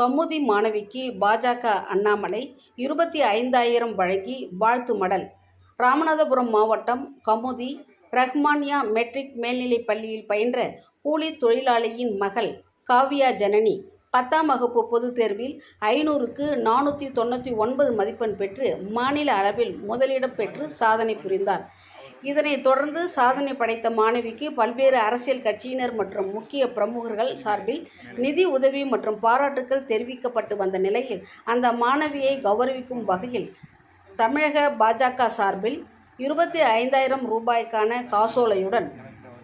கமுதி மாணவிக்கு பாஜக அண்ணாமலை இருபத்தி ஐந்தாயிரம் வழங்கி வாழ்த்து மடல். ராமநாதபுரம் மாவட்டம் கமுதி ரஹ்மானியா மெட்ரிக் மேல்நிலைப் பள்ளியில் பயின்ற கூலி தொழிலாளியின் மகள் காவ்யா ஜனனி பத்தாம் வகுப்பு பொதுத் தேர்வில் ஐநூறுக்கு நானூற்றி தொண்ணூற்றி ஒன்பது மதிப்பெண் பெற்று மாநில அளவில் முதலிடம் பெற்று சாதனை புரிந்தார். இதனை தொடர்ந்து சாதனை படைத்த மாணவிக்கு பல்வேறு அரசியல் கட்சியினர் மற்றும் முக்கிய பிரமுகர்கள் சார்பில் நிதி உதவி மற்றும் பாராட்டுக்கள் தெரிவிக்கப்பட்டு வந்த நிலையில் அந்த மாணவியை கௌரவிக்கும் வகையில் தமிழக பாஜக சார்பில் இருபத்தி ஐந்தாயிரம் ரூபாய்க்கான காசோலையுடன்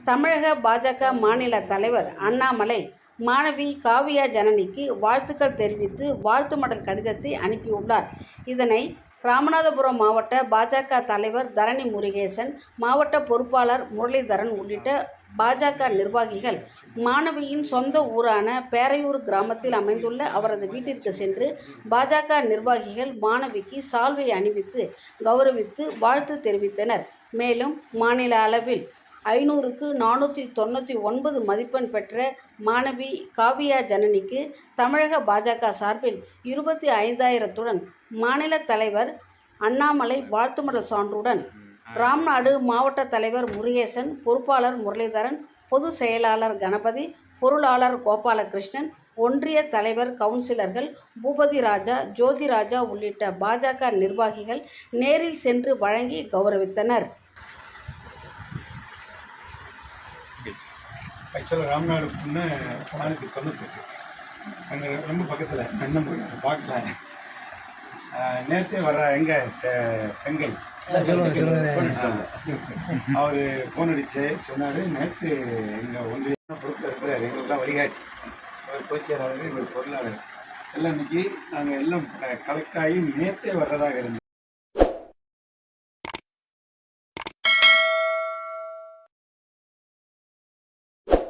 தமிழக பாஜக மாநில தலைவர் அண்ணாமலை மாணவி காவியா ஜனனிக்கு வாழ்த்துக்கள் தெரிவித்து வாழ்த்து மடல் கடிதத்தை அனுப்பியுள்ளார். இதனை ராமநாதபுரம் மாவட்ட பாஜக தலைவர் தரணி முருகேசன் மாவட்ட பொறுப்பாளர் முரளிதரன் உள்ளிட்ட பாஜக நிர்வாகிகள் மாணவியின் சொந்த ஊரான பேரையூர் கிராமத்தில் அமைந்துள்ள அவரது வீட்டிற்கு சென்று பாஜக நிர்வாகிகள் மாணவிக்கு சால்வை அணிவித்து கௌரவித்து வாழ்த்து தெரிவித்தனர். மேலும் மாநில அளவில் ஐநூறுக்கு நானூற்றி தொண்ணூற்றி ஒன்பது மதிப்பெண் பெற்ற மாணவி காவியா ஜனனிக்கு தமிழக பாஜக சார்பில் இருபத்தி ஐந்தாயிரத்துடன் மாநில தலைவர் அண்ணாமலை வாழ்த்துமடல் சான்றுடன் ராம்நாடு மாவட்ட தலைவர் முருகேசன் பொறுப்பாளர் முரளிதரன் பொதுச் செயலாளர் கணபதி பொருளாளர் கோபாலகிருஷ்ணன் ஒன்றிய தலைவர் கவுன்சிலர்கள் பூபதி ராஜா ஜோதி ராஜா உள்ளிட்ட பாஜக நிர்வாகிகள் நேரில் சென்று வழங்கி கௌரவித்தனர். ஆக்சுவலாக ராம்நாடு பொண்ணு நானூற்றி தொண்ணூத்தெட்டு அங்கே ரொம்ப பக்கத்தில் அண்ணன் போய் அதை பார்க்கல நேற்றே வர்ற எங்கே செ செங்கை. அவர் ஃபோன் அடிச்சு சொன்னார் நேற்று எங்கள் ஒன்றிய பொறுப்பில் இருக்கிறார் எங்களுக்குலாம் வழிகாட்டி. அவர் பொதுச்செயலாளர் எங்கள் பொருளாளர். எல்லாம் இன்னைக்கு நாங்கள் எல்லாம் கலெக்ட் ஆகி நேற்றே வர்றதாக இருந்தோம்